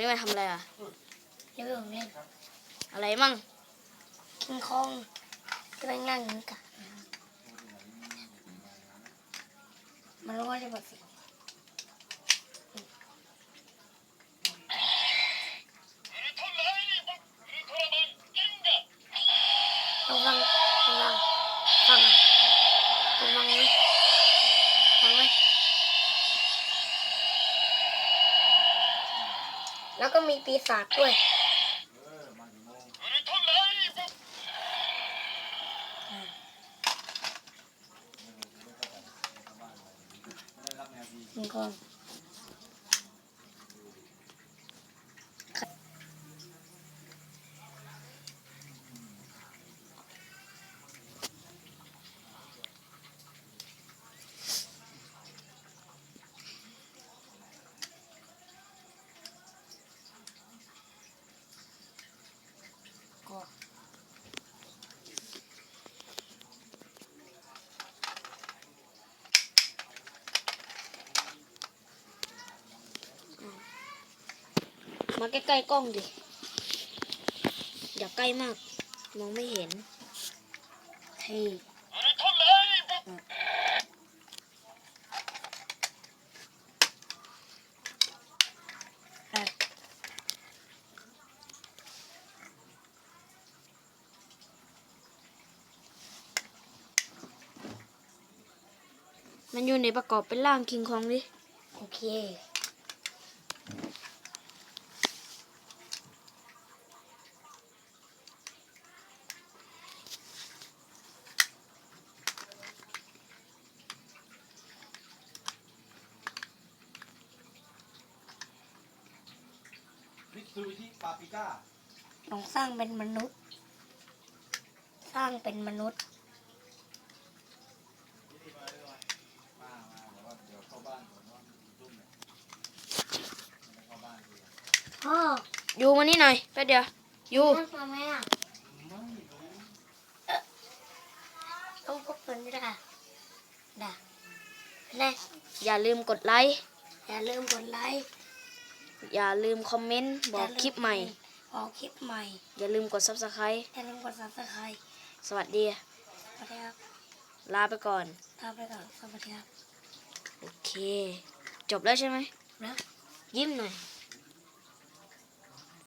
นี้มาทำอะไรอะเดี๋ยวผมเล่นอะไรมั่งคิงคองกำลังนั่งอยู่กันมันรู้ว่าจะบอกสิลองฟังลองฟังฟังอะลองฟังไหมฟังไหม แล้วก็มีปีศาจด้วยคิงคอง มาใกล้ๆกล้องดิ อย่าใกล้มาก มองไม่เห็นเท่อะมันอยู่ในประกอบเป็นร่างคิงคองดิ โอเค มิตซูบิชิปาปิก้าลองสร้างเป็นมนุษย์ สร้างเป็นมนุษย์ มามาเดี๋ยวว่าเดี๋ยวเข้าบ้านก่อนว่ารุ่มเนี่ยไม่เข้าบ้านดีพ่ออยู่มานี่หน่อยแป๊บเดียว อยู่ นั่งมาไหมอะไม่รู้ต้องพบกันด้วยค่ะด่าแน่อย่าลืมกดไลค์ อย่าลืมกดไลค์ อย่าลืมคอมเมนต์บอกคลิปใหม่ บอกคลิปใหม่ อย่าลืมกด subscribe อย่าลืมกดซับสไครต์สวัสดีสวัสดีครับ ลาไปก่อน ลาไปก่อน สวัสดีครับ โอเค จบแล้วใช่ไหมแล้วยิ้มหน่อยส